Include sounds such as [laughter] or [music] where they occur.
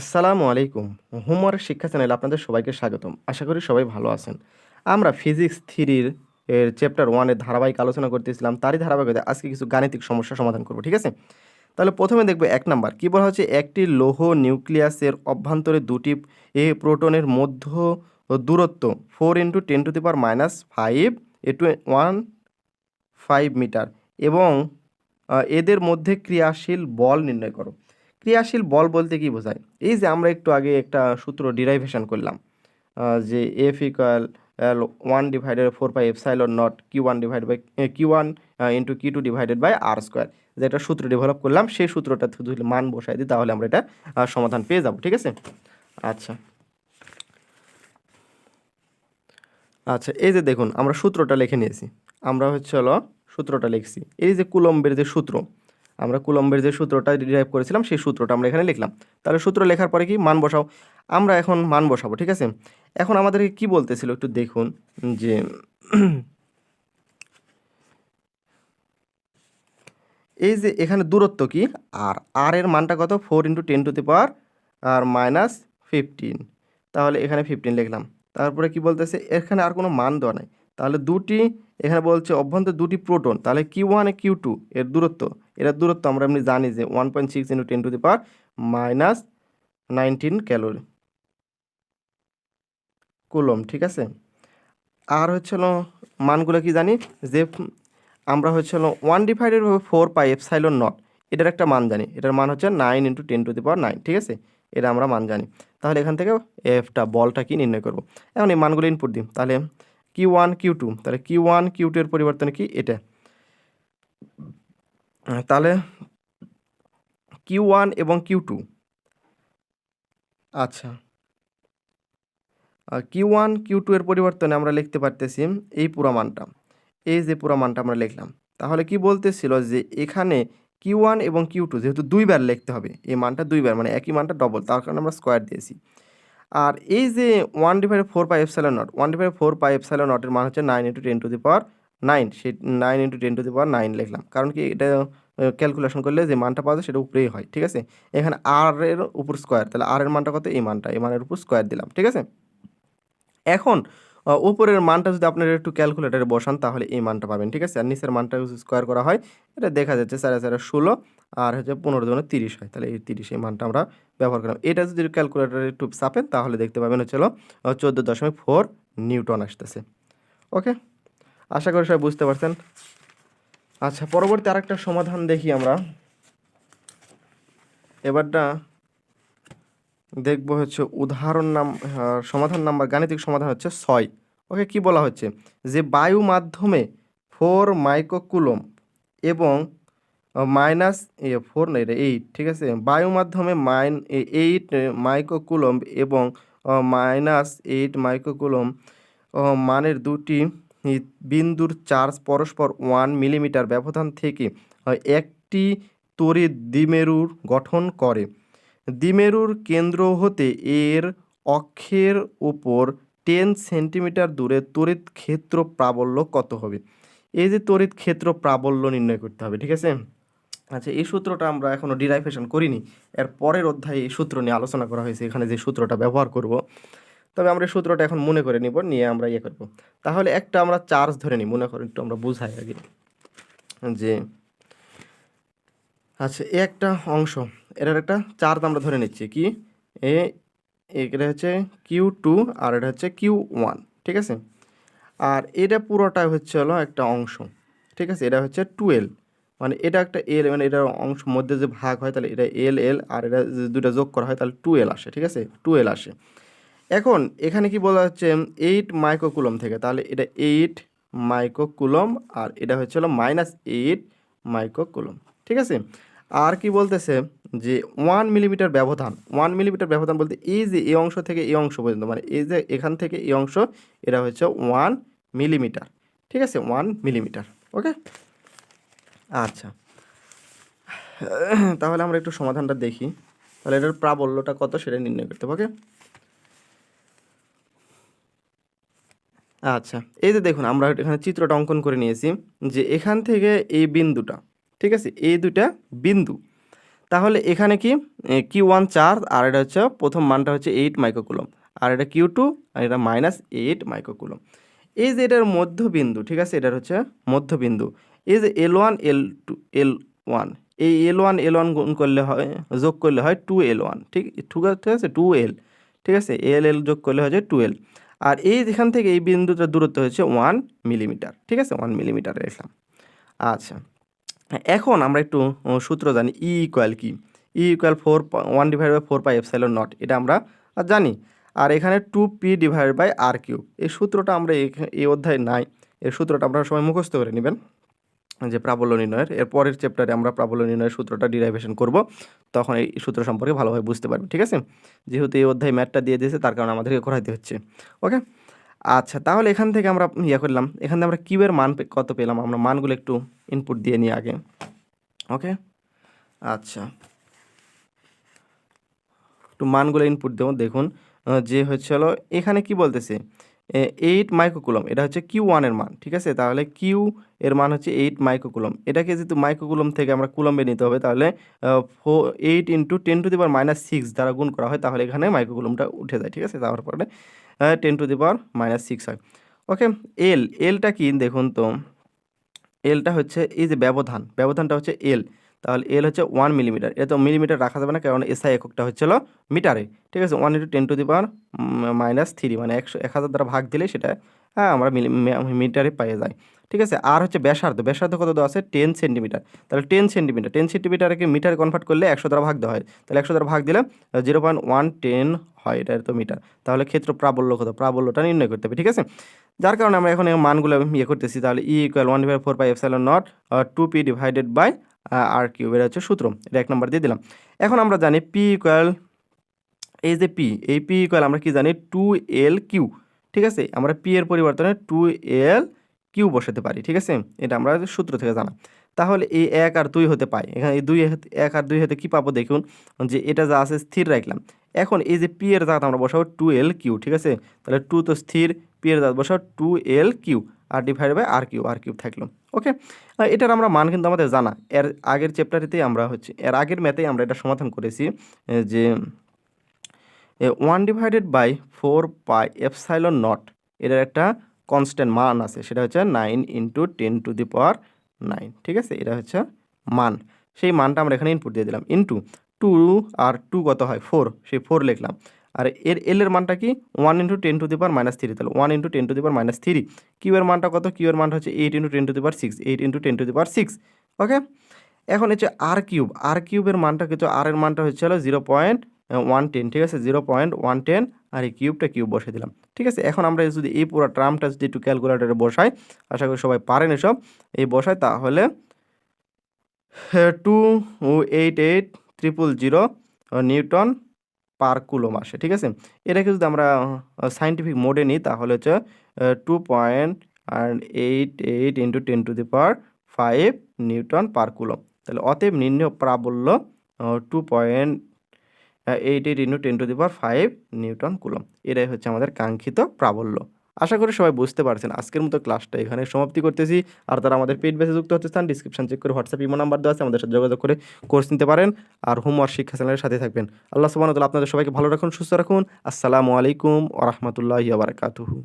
আসসালামু আলাইকুম হোমওয়ার্ক শিক্ষা চ্যানেলে আপনাদের সবাইকে স্বাগতম। আশা করি সবাই ভালো আছেন। আমরা ফিজিক্স থ্রির এর চ্যাপ্টার ওয়ানের ধারাবাহিক আলোচনা করতেছিলাম, তারই ধারাবাহিকতা আজকে কিছু গাণিতিক সমস্যা সমাধান করব, ঠিক আছে? তাহলে প্রথমে দেখব এক নাম্বার, কী বলা হচ্ছে? একটি লৌহ নিউক্লিয়াসের অভ্যন্তরে দুটি এ প্রোটনের মধ্য দূরত্ব, four into ten to the power minus five A two one five metre এবং এদের মধ্যে ক্রিয়াশীল বল নির্ণয় করো। ক্রিয়াশীল বল বলতে কি বোঝায়? এই যে আমরা একটু আগে একটা সূত্র ডিরাইভেশন করলাম যে F equal one divided four by epsilon naught Q one divide by Q one into Q two divided by R square যেটা সূত্র ডেভেলপ করলাম, সেই সূত্রটা যদি মান বসাই দিই, তাহলে আমরা এটা সমাধান পেয়ে যাব, ঠিক আছে? আচ্ছা। আচ্ছা এই যে দেখুন, আমরা সূত্রটা লিখে নিয়েছি। আমরা হচ্ছে হলো সূত্রটা লিখছি। এই যে কুলম্বের যে সূত্র আমরা কুলম্বের যে সূত্রটা ডিরাইভ করেছিলাম, সেই সূত্রটা আমরা এখানে লিখলাম। তাহলে সূত্র লেখার পরে কি? মান বসাও। আমরা এখন মান বসাবো, ঠিক আছে? এখন আমাদেরকে কি বলতেছিল একটু দেখুন, যে [clears throat] এই যে এখানে দূরত্ব কি? আর আর এর মানটা কত? Four into ten to the power R minus fifteen তাহলে এখানে ফিফটিন লিখলাম। তারপরে কি বলতেছে? এখানে আর কোনো মান দেওয়া নাই। তাহলে দুটি, এখানে বলছে অভ্যন্তর দুটি প্রোটন তাহলে কিউ ওয়ান কিউ টু এর দূরত্ব। এর দূরত্ব আমরা এমনি জানি যে one point six into ten to the power minus nineteen calorie coulomb ঠিক আছে? আর হচ্ছে হলো মানগুলো কি জানি? যে আমরা হচ্ছে হলো ওয়ান ডিভাইডেড হবে ফোর পাই এপসাইলন নট এটার একটা মান জানি। এটার মান হচ্ছে nine into ten to the power nine ঠিক আছে? এটা আমরা মান জানি। তাহলে এখান থেকে এফটা বলটা কি নির্ণয় করব? এখন এই মানগুলো ইনপুট দিই। তাহলে কিউ ওয়ান কিউ টু তাহলে কিউ ওয়ান কিউ টু এর পরিবর্তনে কি? এটা। তাহলে কিউ ওয়ান এবং কিউ টু আচ্ছা। কিউ ওয়ান কিউ টু এর পরিবর্তনে আমরা লিখতে পারতেছি এই পুরো মানটা। এই যে পুরো মানটা আমরা লিখলাম। তাহলে কি বলতেছিল যে এখানে কিউ ওয়ান এবং কিউ টু যেহেতু দুইবার লিখতে হবে, এই মানটা দুইবার মানে একই মানটা ডবল তার কারণে আমরা স্কোয়ার দিয়েছি। আর এই যে one divide four pi F epsilon naught one divide four pi F epsilon নটের মান হচ্ছে nine into ten to the power nine সেই nine into ten to the power nine লিখলাম। কারণ কি এটা ক্যালকুলেশন করলে যে মানটা পাওয়া যায় সেটা উপরেই হয়, ঠিক আছে? এখানে আর এর উপর স্কোয়ার তাহলে আর এর মানটা কত? এই মানটা, এই মানের উপর স্কোয়ার দিলাম, ঠিক আছে? এখন উপরের মানটা যদি আপনারা একটু ক্যালকুলেটারে বসান, তাহলে এই মানটা পাবেন, ঠিক আছে? আর নিচের মানটা স্কোয়ার করা হয়, এটা দেখা যাচ্ছে সাড়ে চারে ষোলো, আর হচ্ছে পনেরো জনে তিরিশ হয়। তাহলে এই তিরিশ, এই মানটা আমরা ব্যবহার করলাম। এটা যদি ক্যালকুলেটারে একটু চাপেন, তাহলে দেখতে পাবেন হচ্ছে হলো চোদ্দ দশমিক ফোর নিউটন আসতেছে। ওকে আশা করি সবাই বুঝতে পারছেন। আচ্ছা পরবর্তী আরেকটা সমাধান দেখি আমরা। এবারটা দেখব হচ্ছে উদাহরণ নাম সমাধান নাম্বার, গাণিতিক সমাধান হচ্ছে ছয়। ওকে, কি বলা হচ্ছে? যে বায়ু মাধ্যমে ফোর মাইক্রোকুলম এবং মাইনাস ফোর না, এটা এইট ঠিক আছে? বায়ু মাধ্যমে মাইন এইট মাইক্রোকুলম এবং মাইনাস এইট মাইক্রোকুলম মানের দুটি বিন্দুর চার্জ পরস্পর ওয়ান মিলিমিটার ব্যবধান থেকে একটি তড়িৎ দ্বিমেরুর গঠন করে। দ্বিমেরুর কেন্দ্র হতে এর অক্ষের উপর টেন সেন্টিমিটার দূরে তড়িৎ ক্ষেত্র প্রাবল্য কত হবে? এই যে তড়িৎ ক্ষেত্র প্রাবল্য নির্ণয় করতে হবে, ঠিক আছে? আচ্ছা এই সূত্রটা আমরা এখনও ডিরাইভেশন করিনি। এর পরের অধ্যায়ে এই সূত্র নিয়ে আলোচনা করা হয়েছে। এখানে যে সূত্রটা ব্যবহার করব তবে আমরা সূত্রটা এখন মনে করে নিব, নিয়ে আমরা ইয়ে করব। তাহলে একটা আমরা চার্জ ধরে নিই, মনে করেন একটু আমরা বুঝাই আগে। যে আচ্ছা এ একটা অংশ, এটার একটা চার্জ আমরা ধরে নিচ্ছি, কি? এ, এটা হচ্ছে কিউ টু আর এটা হচ্ছে কিউ ওয়ান ঠিক আছে? আর এটা পুরোটা হচ্ছে হলো একটা অংশ, ঠিক আছে? এটা হচ্ছে টুয়েলভ মানে এটা একটা এল মানে এটার অংশ মধ্যে যে ভাগ হয় তাহলে এটা এল এল আর এটা দুটা যোগ করা হয় তাহলে টুয়েলভ আসে, ঠিক আছে? টুয়েলভ আসে। এখন এখানে কি বলা হচ্ছে এইট মাইক্রোকুলম থেকে, তাহলে এটা এইট মাইক্রোকুলম আর এটা হচ্ছে হলো মাইনাস এইট মাইক্রোকুলম ঠিক আছে? আর কি বলতেছে যে ওয়ান মিলিমিটার ব্যবধান ওয়ান মিলিমিটার ব্যবধান বলতে এই যে এই অংশ থেকে এই অংশ পর্যন্ত মানে এই যে এখান থেকে এই অংশ, এটা হচ্ছে ওয়ান মিলিমিটার ঠিক আছে? ওয়ান মিলিমিটার ওকে আচ্ছা তাহলে আমরা একটু সমাধানটা দেখি, তাহলে এটার প্রাবল্যটা কত সেটা নির্ণয় করতে হবে ওকে আচ্ছা এই যে দেখুন, আমরা এখানে চিত্রটা অঙ্কন করে নিয়েছি যে এখান থেকে এই বিন্দুটা, ঠিক আছে? এই দুটা বিন্দু। তাহলে এখানে কি? কিউ ওয়ান চার আর এটা হচ্ছে প্রথম মানটা হচ্ছে এইট মাইক্রোকুলম আর এটা কিউ টু আর এটা মাইনাস এইট মাইক্রোকুলম এই যে এটার মধ্যবিন্দু, ঠিক আছে? এটার হচ্ছে মধ্যবিন্দু। এই যে L one L two L one এই এল ওয়ান এল ওয়ান গুণ করলে হয়, যোগ করলে হয় টু এল ওয়ান ঠিক? ঠিক আছে? টু এল ঠিক আছে? এল এল যোগ করলে হচ্ছে টু এল আর এই যেখান থেকে এই বিন্দুটার দূরত্ব হচ্ছে ওয়ান মিলিমিটার ঠিক আছে? ওয়ান মিলিমিটার রেখলাম আচ্ছা এখন আমরা একটু সূত্র জানি ই ইকুয়াল কি? E equal four one divide by four pi epsilon naught এটা আমরা জানি। আর এখানে two P divide by R Q এই সূত্রটা আমরা এই অধ্যায়ে নাই, এই সূত্রটা আপনারা সবাই মুখস্থ করে নেবেন। যে প্রাবল্য নির্ণয়ের, এর পরের চ্যাপ্টারে আমরা প্রাবল্য নির্ণয়ের সূত্রটা ডিরাইভেশন করব, তখন এই সূত্র সম্পর্কে ভালোভাবে বুঝতে পারবে, ঠিক আছে? যেহেতু এই অধ্যায় ম্যাথটা দিয়ে দিয়েছে, তার কারণে আমাদেরকে করাইতে হচ্ছে ওকে আচ্ছা তাহলে এখান থেকে আমরা ইয়ে করলাম, এখান থেকে আমরা কিউবের মান কত পেলাম? আমরা মানগুলো একটু ইনপুট দিয়ে নিই আগে ওকে আচ্ছা একটু মানগুলো ইনপুট দেবো, দেখুন যে হচ্ছে এখানে কি বলতেছে? এইট মাইক্রোকুলম এটা হচ্ছে কিউ ওয়ানের মান, ঠিক আছে? তাহলে কিউ এর মান হচ্ছে এইট মাইক্রোকুলম এটাকে যেহেতু মাইক্রোকুলম থেকে আমরা কুলম্বে নিতে হবে, তাহলে four eight into ten to the power minus six দ্বারা গুণ করা হয়, তাহলে এখানে মাইক্রোকুলমটা উঠে যায়, ঠিক আছে? তারপরে ten to the power minus six হয়। ওকে এল এলটা কি? দেখুন তো এলটা হচ্ছে, এই যে ব্যবধান, ব্যবধানটা হচ্ছে এল তাহলে এল হচ্ছে ওয়ান মিলিমিটার এটা তো মিলিমিটার রাখা যাবে না, কারণ এসআই এককটা হচ্ছিল মিটারে। ঠিক আছে one into ten to the power minus three মানে একশো এক হাজার দ্বারা ভাগ দিলে সেটা হ্যাঁ আমরা মিটারে পেয়ে যাই। ঠিক আছে, আর হচ্ছে ব্যাসার্ধ। ব্যাসার্ধ কত দেওয়া আছে? টেন সেন্টিমিটার তাহলে টেন সেন্টিমিটার টেন সেন্টিমিটারকে মিটারে কনভার্ট করলে একশো দ্বারা ভাগ দেওয়া হয়। তাহলে একশো দ্বারা ভাগ দিলে জিরো পয়েন্ট ওয়ান টেন হয়, এটা তো মিটার। তাহলে ক্ষেত্র প্রাবল্য কত? প্রাবল্যটা নির্ণয় করতে হবে, ঠিক আছে? যার কারণে আমরা এখন এই মানগুলো ইয়ে করতেছি। তাহলে E equal one divide four by epsilon naught two P divided by R cube এটা হচ্ছে সূত্র। এটা এক নম্বর দিয়ে দিলাম। এখন আমরা জানি পি ইকুয়াল এই যে পি এই পি ইকুয়াল আমরা কি জানি? Two L Q. ঠিক আছে? আমরা পি এর পরিবর্তনে টু এল কিউ বসাতে পারি। ঠিক আছে? এটা আমরা সূত্র থেকে জানা। তাহলে এই এক আর দুই হতে পাই এখানে এই দুই এক আর দুই হতে কী পাবো দেখুন? যে এটা যা আছে স্থির রাখলাম। এখন এই যে পি এর জাত আমরা বসাবো টু এল কিউ। ঠিক আছে? তাহলে টু তো স্থির। পি এর জাত বসাবো two L Q. R divide by R Q R cube থাকল। ওকে এটার আমরা মান কিন্তু আমাদের জানা। এর আগের চ্যাপ্টারেতেই আমরা হচ্ছে, এর আগের ম্যাথেই আমরা এটা সমাধান করেছি যে one divided by four pi epsilon naught এটার একটা কনস্ট্যান্ট মান আছে। সেটা হচ্ছে nine into ten to the power nine ঠিক আছে? এটা হচ্ছে মান। সেই মানটা আমরা এখানে ইনপুট দিয়ে দিলাম। ইন্টু টু আর টু কত হয়? ফোর সেই ফোর লিখলাম। আর এর, এল এর মানটা কি? One into ten to the minus three তাহলে one into ten to the power minus three Q এর মানটা কত? কিউ এর মানটা হচ্ছে eight into ten to the power six eight into ten to the power six okay এখন হচ্ছে আর cube আর কিউবের মানটা কিন্তু আর এর মানটা হচ্ছে হলো জিরো পয়েন্ট ওয়ান টেন ঠিক আছে? জিরো পয়েন্ট ওয়ান টেন আর এই কিউবটা কিউব বসে দিলাম। ঠিক আছে? এখন আমরা যদি এই পুরো ট্রামটা যদি একটু ক্যালকুলেটারে বসাই, আশা করি সবাই পারেন এসব। এই বসাই তাহলে two eight eight triple zero newton per coulomb আসে ঠিক আছে? এটাকে যদি আমরা সাইন্টিফিক মোডে নিই, তাহলে হচ্ছে two point eight eight into ten to the power five newton per coulomb তাহলে অতএব নিম্ন প্রাবল্য two point eight eight into ten to the power five newton coulomb এটাই হচ্ছে আমাদের কাঙ্ক্ষিত প্রাবল্য। আশা করি সবাই বুঝতে পারছেন। আজকের মতো ক্লাসটা এখানে সমাপ্তি করতেছি। আর তারা আমাদের পেড বেসে যুক্ত হতে চান ডিসক্রিপশন চেক করে হোয়াটসঅ্যাপ ইমো নাম্বার দেওয়া আছে, আমাদের সাথে যোগাযোগ করে কোর্স নিতে পারেন। আর হোমওয়ার্ক শিক্ষা চ্যানেলের সাথে থাকবেন। আল্লাহ সুবাহ আপনাদের সবাইকে ভালো রাখুন, সুস্থ রাখুন। আসসালামু আলাইকুম ওরহমতুল্লাহ বারকাতুহু।